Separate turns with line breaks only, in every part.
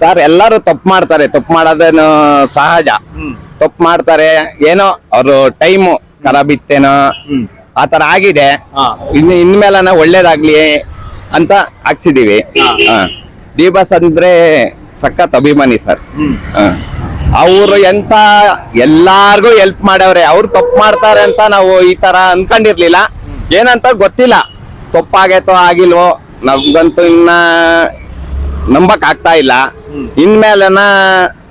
Sir ಎಲ್ಲರೂ ತಪ್ಪು ಮಾಡ್ತಾರೆ. ತಪ್ಪು ಮಾಡೋದೇನು ಸಹಜ. ತಪ್ಪು ಮಾಡ್ತಾರೆ. ಏನೋ ಅವರು ಟೈಮು ಖರಾಬ್ ಇತ್ತೇನೋ. ಆತರ ಆಗಿದೆ.
ಇನ್
ಇನ್ನು ಇನ್ಮೇಲನ ಒಳ್ಳೇದಾಗ್ಲಿ ಅಂತ ಹಾಕ್ಸಿದೀವಿ. ದೀಪಸ್ ಅಂದ್ರೆ ಸಖತ್ ಅಭಿಮಾನಿ ಸರ್. ಅವರು ಎಂತ ಎಲ್ಲಾರ್ಗು ಹೆಲ್ಪ್ ಮಾಡವ್ರೆ. ಅವ್ರು ತಪ್ಪು ಮಾಡ್ತಾರೆ ಅಂತ ನಾವು ಈ ತರ ಅನ್ಕೊಂಡಿರ್ಲಿಲ್ಲ. ಏನಂತ ಗೊತ್ತಿಲ್ಲ. ತಪ್ಪಾಗೈತೋ ಆಗಿಲ್ವೋ ನಮ್ಗಂತೂ ಇನ್ನ ನಂಬಕ್ ಆಗ್ತಾ ಇಲ್ಲ. ಇನ್ಮೇಲನ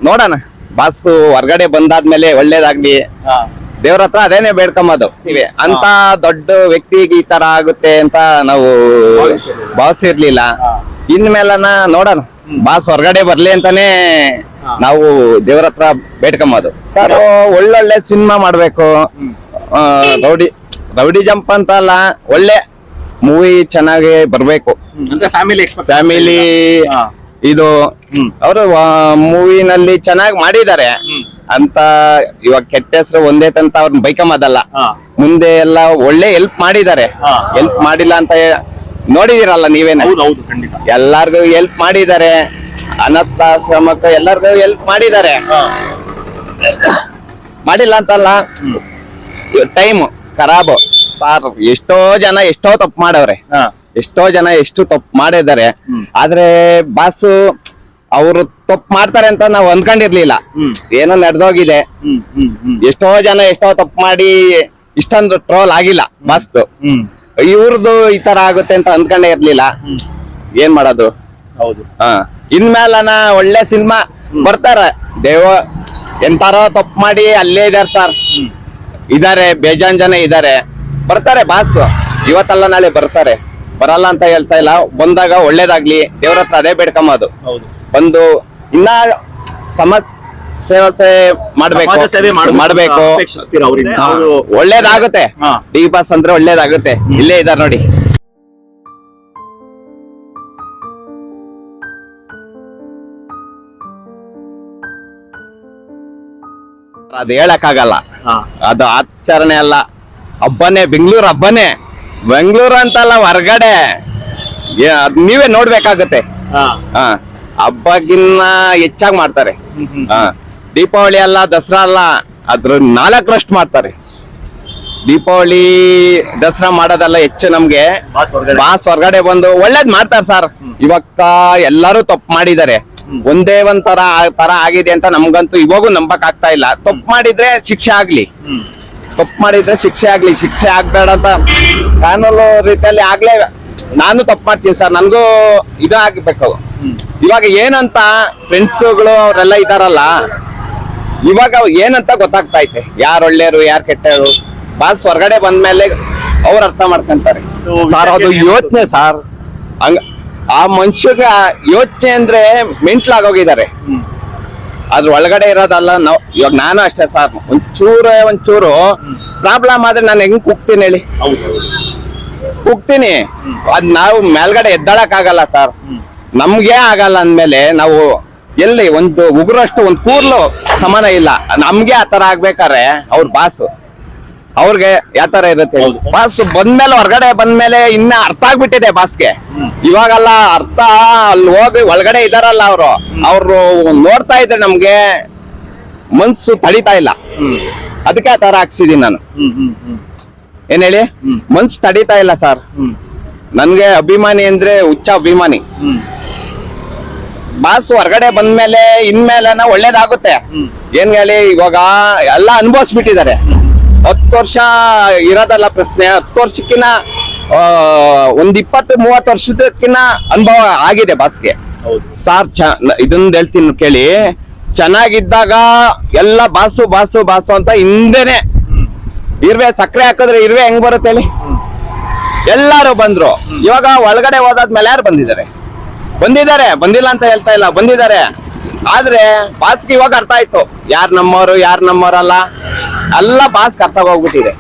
ನೋಡೋಣ. ಬಸ್ ಹೊರ್ಗಡೆ ಬಂದಾದ್ಮೇಲೆ ಒಳ್ಳೇದಾಗ್ಲಿ. ದೇವ್ರ ಹತ್ರ ಅದೇನೆ ಬೇಡ್ಕೊಂಬೋದು ಇವೆ. ಅಂತ ದೊಡ್ಡ ವ್ಯಕ್ತಿಗೆ ಈ ತರ ಆಗುತ್ತೆ ಅಂತ ನಾವು
ಭಾವಿಸಿರ್ಲಿಲ್ಲ.
ಇನ್ಮೇಲನ ನೋಡೋಣ. ಬಾಸ್ ಹೊರಗಡೆ ಬರ್ಲಿ ಅಂತಾನೆ ನಾವು ದೇವ್ರ ಹತ್ರ ಬೇಡ್ಕೊಂಬದು ಸರ್. ಒಳ್ಳೊಳ್ಳೆ ಸಿನಿಮಾ ಮಾಡ್ಬೇಕು. ರೌಡಿ ರೌಡಿ ಜಂಪ್ ಅಂತ ಅಲ್ಲ ಒಳ್ಳೆ ಮೂವಿ ಚೆನ್ನಾಗಿ ಬರ್ಬೇಕು.
ಫ್ಯಾಮಿಲಿ.
ಇದು. ಅವರು ಮೂವಿನಲ್ಲಿ ಚೆನ್ನಾಗಿ ಮಾಡಿದ್ದಾರೆ. ಅಂತ ಇವಾಗ ಕೆಟ್ಟ ಹೆಸರು ಒಂದೇ ತಂತ ಅವ್ರನ್ನ
ಬೈಕಮದಲ್ಲ
ಮುಂದೆ ಎಲ್ಲ ಒಳ್ಳೆ ಹೆಲ್ಪ್ ಮಾಡಿದ್ದಾರೆ. ಹೆಲ್ಪ್ ಮಾಡಿಲ್ಲ ಅಂತ ನೋಡಿದಿರಲ್ಲ ನೀವೇನ? ಎಲ್ಲಾರ್ಗು ಹೆಲ್ಪ್ ಮಾಡಿದ್ದಾರೆ. ಅನಾಥಾಶ್ರಮಕ್ಕೆ ಎಲ್ಲರಿಗೂ ಹೆಲ್ಪ್ ಮಾಡಿದ್ದಾರೆ. ಮಾಡಿಲ್ಲ ಅಂತಲ್ಲ? ಟೈಮ್ ಖರಾಬ್. ಸಾರ್ ಎಷ್ಟೋ ಜನ ಎಷ್ಟೋ ತಪ್ಪು ಮಾಡವ್ರೆ. ಎಷ್ಟೋ ಜನ ಎಷ್ಟು ತಪ್ಪು ಮಾಡಿದ್ದಾರೆ. ಆದ್ರೆ ಬಾಸು ಅವರು ತಪ್ಪು ಮಾಡ್ತಾರೆ ಅಂತ ನಾವು
ಅನ್ಕೊಂಡಿರ್ಲಿಲ್ಲ
ಏನೋ ನಡೆದೋಗಿದೆ. ಎಷ್ಟೋ ಜನ ಎಷ್ಟೋ ತಪ್ಪು ಮಾಡಿ ಇಷ್ಟೊಂದು ಟ್ರೋಲ್ ಆಗಿಲ್ಲ
ಬಾಸ್
ಇವ್ರದ್ದು ಈ ತರ ಆಗುತ್ತೆ ಅಂತ ಅಂದ್ಕೊಂಡೇ ಇರ್ಲಿಲ್ಲ. ಏನ್ ಮಾಡೋದು?
ಹೌದು.
ಹಾ. ಇನ್ಮೇಲನ ಒಳ್ಳೆ ಸಿನಿಮಾ ಬರ್ತಾರ. ದೇವ ಎಂತಾರೋ ತಪ್ಪು ಮಾಡಿ ಅಲ್ಲೇ ಇದಾರೆ ಸರ್. ಇದಾರೆ ಬೇಜಾನ್ ಜನ ಇದಾರೆ. ಬರ್ತಾರೆ ಬಾಸ್. ಇವತ್ತಲ್ಲ ನಾಳೆ ಬರ್ತಾರೆ. ಬರಲ್ಲ ಅಂತ ಹೇಳ್ತಾ ಇಲ್ಲ. ಬಂದಾಗ ಒಳ್ಳೇದಾಗ್ಲಿ. ದೇವ್ರ ಹತ್ರ ಅದೇ ಬೇಡ್ಕೊಂಬೋದು ಬಂದು ಇನ್ನ ಸಮಾಜ ಸೇವೆ ಮಾಡ್ಬೇಕು.
ಮಾಡ್ಬೇಕು
ಒಳ್ಳೇದಾಗುತ್ತೆ. ಡಿ ಬಾಸ್ ಅಂದ್ರೆ ಒಳ್ಳೇದಾಗುತ್ತೆ. ಇಲ್ಲೇ ಇದಾರೆ ನೋಡಿ. ಅದ್ ಹೇಳಕ್ಕಾಗಲ್ಲ.
ಆಗಲ್ಲ
ಅದು ಆಚರಣೆ ಅಲ್ಲ. ಹಬ್ಬನೇ ಬೆಂಗಳೂರು ಹಬ್ಬನೇ. ಬೆಂಗಳೂರು ಅಂತಲ್ಲ ಹೊರ್ಗಡೆ. ನೀವೇ ನೋಡ್ಬೇಕಾಗತ್ತೆ.
ಹಾ.
ಹಾ ಹಬ್ಬಗಿನ್ನ ಹೆಚ್ಚಾಗಿ ಮಾಡ್ತಾರೆ. ದೀಪಾವಳಿ ಅಲ್ಲ ದಸರಾ ಅಲ್ಲ ಅದ್ರ ನಾಲ್ಕರಷ್ಟು ಮಾಡ್ತಾರೆ. ದೀಪಾವಳಿ ದಸರಾ ಮಾಡೋದಲ್ಲ ಹೆಚ್ಚು ನಮ್ಗೆ.
ಬಾಸ್ ಹೊರ್ಗಡೆ.
ಬಂದು ಒಳ್ಳೇದ್ ಮಾಡ್ತಾರೆ ಸರ್. ಇವಾಗ ಎಲ್ಲರೂ ತಪ್ಪು ಮಾಡಿದ್ದಾರೆ. ಒಂದೇ ಒಂದ್ ತರ ತರ ಆಗಿದೆ ಅಂತ ನಮ್ಗಂತೂ ಇವಾಗೂ ನಂಬಕ್ ಆಗ್ತಾ ಇಲ್ಲ. ತಪ್ಪು ಮಾಡಿದ್ರೆ ಶಿಕ್ಷೆ ಆಗ್ಲಿ. ತಪ್ಪು ಮಾಡಿದ್ರೆ ಶಿಕ್ಷೆ ಆಗ್ಲಿ ಶಿಕ್ಷೆ ಆಗ್ಬೇಡ ಅಂತ ಕಾನೂನು ರೀತಿಯಲ್ಲಿ ಆಗ್ಲೇ ನಾನು ತಪ್ಪು ಮಾಡ್ತೀನಿ ಸರ್ ನನಗೂ ಇದು ಆಗ್ಬೇಕು ಇವಾಗ ಏನಂತ ಫ್ರೆಂಡ್ಸ್ಗಳು ಅವರೆಲ್ಲ ಇದಾರಲ್ಲ ಇವಾಗ ಏನಂತ ಗೊತ್ತಾಗ್ತಾ ಐತೆ. ಯಾರು ಒಳ್ಳೆಯರು ಯಾರು ಕೆಟ್ಟರು ಬಾಲ್ ಹೊರಗಡೆ ಬಂದ್ಮೇಲೆ ಅವ್ರು ಅರ್ಥ ಮಾಡ್ಕೊಂತಾರೆ. ಸರ್ ಅದು ಯೋಚನೆ ಸರ್. ಹಂಗ ಆ ಮನುಷ್ಯಗ ಯೋಚನೆ ಅಂದ್ರೆ ಮೆಂಟ್ಲಾಗೋಗಿದ್ದಾರೆ ಅದ್ರ ಒಳಗಡೆ ಇರೋದಲ್ಲ, ನಾವು ಇವಾಗ ನಾನು ಅಷ್ಟೇ ಸರ್. ಒಂಚೂರು ಒಂಚೂರು ಪ್ರಾಬ್ಲಮ್ ಆದ್ರೆ ನಾನು ಹೆಂಗ್ ಕುಗ್ತೀನಿ ಹೇಳಿ? ಕುಗ್ತೀನಿ. ಅದ್ ನಾವು ಮೇಲ್ಗಡೆ ಎದ್ದಾಳಕ್ ಆಗಲ್ಲ ಸರ್. ನಮ್ಗೆ ಆಗಲ್ಲ ಅಂದ್ಮೇಲೆ ನಾವು ಎಲ್ಲಿ ಒಂದು ಉಗುರಷ್ಟು, ಒಂದು ಕೂರ್ಲು ಸಮಾನ ಇಲ್ಲ. ನಮ್ಗೆ ಆತರ ಆಗ್ಬೇಕಾರೆ ಅವ್ರ ಬಾಸು. ಅವ್ರಿಗೆ ಯಾವ ತರ ಇರುತ್ತೆ ಬಸ್ ಬಂದ್ಮೇಲೆ ಹೊರಗಡೆ ಬಂದ್ಮೇಲೆ ಇನ್ನ ಅರ್ಥ ಆಗ್ಬಿಟ್ಟಿದೆ ಬಾಸ್ಗೆ. ಇವಾಗಲ್ಲ ಅರ್ಥ ಅಲ್ಲಿ ಹೋಗಿ ಒಳಗಡೆ ಇದಾರಲ್ಲ ಅವರು. ಅವ್ರು ನೋಡ್ತಾ ಇದ್ರೆ ನಮ್ಗೆ ಮನ್ಸು ತಡಿತಾ ಇಲ್ಲ. ಅದಕ್ಕೆ ಆ ತರ ಹಾಕ್ಸಿದೀನಿ ನಾನು. ಏನ್ ಹೇಳಿ. ಮನ್ಸು ತಡಿತಾ ಇಲ್ಲ ಸರ್ ನನ್ಗೆ ಅಭಿಮಾನಿ ಅಂದ್ರೆ ಹುಚ್ಚ ಅಭಿಮಾನಿ. ಬಸ್ ಹೊರಗಡೆ ಬಂದ್ಮೇಲೆ ಇನ್ಮೇಲೆ ಒಳ್ಳೇದಾಗುತ್ತೆ. ಏನ್ ಹೇಳಿ? ಇವಾಗ ಎಲ್ಲ ಅನುಭವಿಸ್ಬಿಟ್ಟಿದ್ದಾರೆ. ಹತ್ತು ವರ್ಷ ಇರೋದಲ್ಲ ಪ್ರಶ್ನೆ. ಹತ್ತು ವರ್ಷಕ್ಕಿನ್ನ ಒಂದ್ ಇಪ್ಪತ್ತು, ಮೂವತ್ತು ವರ್ಷದಕ್ಕಿನ್ನ ಅನುಭವ ಆಗಿದೆ ಬಾಸ್ಗೆ ಸಾರ್ ಚ ಇದನ್ನ ಹೇಳ್ತೀನಿ ಕೇಳಿ. ಚೆನ್ನಾಗಿದ್ದಾಗ ಎಲ್ಲ ಬಾಸು ಬಾಸು ಬಾಸು ಅಂತ ಹಿಂದೆನೆ ಇರ್ವೆ ಸಕ್ಕರೆ ಹಾಕಿದ್ರೆ ಇರ್ವೆ ಹೆಂಗ್ ಬರುತ್ತೆ ಹೇಳಿ? ಎಲ್ಲಾರು ಬಂದ್ರು. ಇವಾಗ ಒಳಗಡೆ ಹೋದಾದ್ಮೇಲೆ ಯಾರು ಬಂದಿದ್ದಾರೆ? ಬಂದಿದ್ದಾರೆ. ಬಂದಿಲ್ಲ ಅಂತ ಹೇಳ್ತಾ ಇಲ್ಲ. ಬಂದಿದ್ದಾರೆ. ಆದ್ರೆ ಬಾಸ್ಗೆ ಇವಾಗ ಅರ್ಥ ಆಯ್ತು. ಯಾರ್ ನಮ್ಮವರು, ಯಾರ್ ನಮ್ಮವರಲ್ಲ? ಎಲ್ಲ ಬಾಸ್ಗೆ ಅರ್ಥ ಹೋಗ್ಬಿಟ್ಟಿದೆ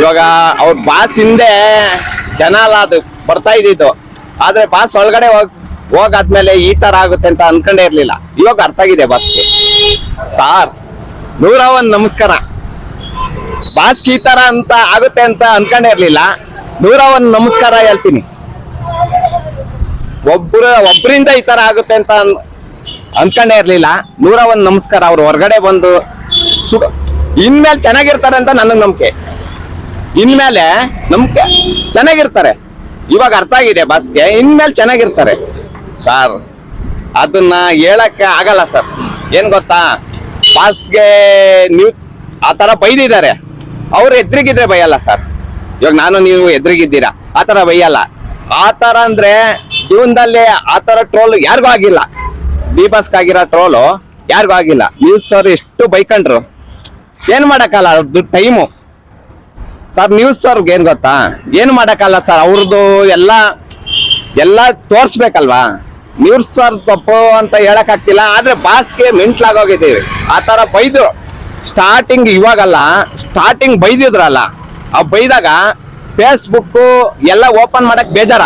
ಇವಾಗ ಅವ್ರ ಬಾಸ್ ಹಿಂದೆ ಜನ ಅಲ್ಲ ಅದು, ಬರ್ತಾ ಇದ್ದಿದ್ದು. ಆದ್ರೆ ಬಾಸ್ ಒಳಗಡೆ ಹೋಗ್, ಹೋಗಾದ್ಮೇಲೆ ಈ ತರ ಆಗುತ್ತೆ ಅಂತ ಅನ್ಕೊಂಡೇ ಇರ್ಲಿಲ್ಲ. ಇವಾಗ ಅರ್ಥ ಆಗಿದೆ ಬಾಸ್ಗೆ. ಸಾರ್ ನೂರ ಒಂದ್ ನಮಸ್ಕಾರ. ಬಾಸ್ಗೆ ಈ ತರ ಅಂತ ಆಗುತ್ತೆ ಅಂತ ಅನ್ಕೊಂಡೇ ಇರ್ಲಿಲ್ಲ. ನೂರ ಒಂದ್ ನಮಸ್ಕಾರ ಹೇಳ್ತೀನಿ. ಒಬ್ರು ಒಬ್ಬರಿಂದ ಈ ತರ ಆಗುತ್ತೆ ಅಂತ ಅನ್- ಅನ್ಕೊಂಡೇ ಇರ್ಲಿಲ್ಲ. ನೂರ ಒಂದು ನಮಸ್ಕಾರ, ಅವ್ರು ಹೊರಗಡೆ ಬಂದು ಸು ಇನ್ಮೇಲೆ ಚೆನ್ನಾಗಿರ್ತಾರೆ ಅಂತ ನನಗೆ ನಂಬಿಕೆ. ಇನ್ಮೇಲೆ ನಂಬಿಕೆ. ಚೆನ್ನಾಗಿರ್ತಾರೆ. ಇವಾಗ ಅರ್ಥ ಆಗಿದೆ ಬಸ್ಗೆ ಇನ್ಮೇಲೆ ಚೆನ್ನಾಗಿರ್ತಾರೆ. ಸರ್, ಅದನ್ನ ಹೇಳಕ್ಕೆ ಆಗಲ್ಲ ಸರ್. ಏನ್ ಗೊತ್ತಾ? ಬಸ್ಗೆ ನೀವು ಆ ತರ ಬೈದಿದ್ದಾರೆ. ಅವ್ರು ಎದ್ರಿಗಿದ್ರೆ ಬೈಯಲ್ಲ ಸರ್. ಇವಾಗ ನಾನು ನೀವು ಎದ್ರಿಗಿದ್ದೀರಾ? ಆ ತರ ಬೈಯಲ್ಲ. ಆ ತರ ಅಂದ್ರೆ ಜೀವನದಲ್ಲಿ ಆ ತರ ಟ್ರೋಲ್ ಯಾರಿಗೂ ಆಗಿಲ್ಲ. ಡಿ ಆಗಿರೋ ಟ್ರೋಲು ಯಾರಿಗೂ ಆಗಿಲ್ಲ. ನ್ಯೂಸ್ ಅವ್ರು ಎಷ್ಟು ಬೈಕಂಡ್ರು. ಏನ್ ಮಾಡಕ್ಕಲ್ಲ ಅವ್ರದ್ದು ಟೈಮು ಸರ್ ನ್ಯೂಸ್ ಅವ್ರಿಗೆ ಏನ್ ಗೊತ್ತಾ? ಏನ್ ಮಾಡಕ್ಕಲ್ಲ ಸರ್ ಅವ್ರದ್ದು ಎಲ್ಲ ಎಲ್ಲ ತೋರ್ಸ್ಬೇಕಲ್ವಾ? ನ್ಯೂಸ್ ಸರ್ ತಪ್ಪು ಅಂತ ಹೇಳಕ್ ಆಗ್ತಿಲ್ಲ ಆದ್ರೆ ಬಾಸ್ಗೆ ಮೆಂಟ್ಲಾಗೋಗಿದ್ದೀವಿ ಆ ತರ ಬೈದ್ರು. Starting ಇವಾಗಲ್ಲ starting ಬೈದಿದ್ರಲ್ಲ. ಆ ಬೈದಾಗ ಫೇಸ್ಬುಕ್ ಎಲ್ಲ ಓಪನ್ ಮಾಡಕ್ ಬೇಜಾರ.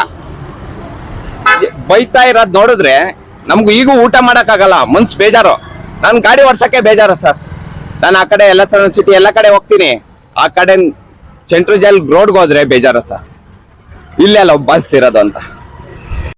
ಬೈತಾ ಇರೋದ್ ನೋಡಿದ್ರೆ ನಮ್ಗೂ ಈಗೂ ಊಟ ಮಾಡಕ್ಕಾಗಲ್ಲ, ಮನ್ಸ್ ಬೇಜಾರು. ನಾನು ಗಾಡಿ ಓಡ್ಸಕ್ಕೆ ಬೇಜಾರು ಸರ್. ನಾನು ಆ ಕಡೆ ಎಲ್ಲ ಸಿಟಿ ಎಲ್ಲ ಕಡೆ ಹೋಗ್ತೀನಿ. ಆ ಕಡೆ ಸೆಂಟ್ರಲ್ ಜೈಲ್ ರೋಡ್ಗೆ ಹೋದ್ರೆ ಬೇಜಾರು ಸರ್. ಇಲ್ಲೇ ಅಲ್ಲ ಬಸ್ ಇರೋದು ಅಂತ.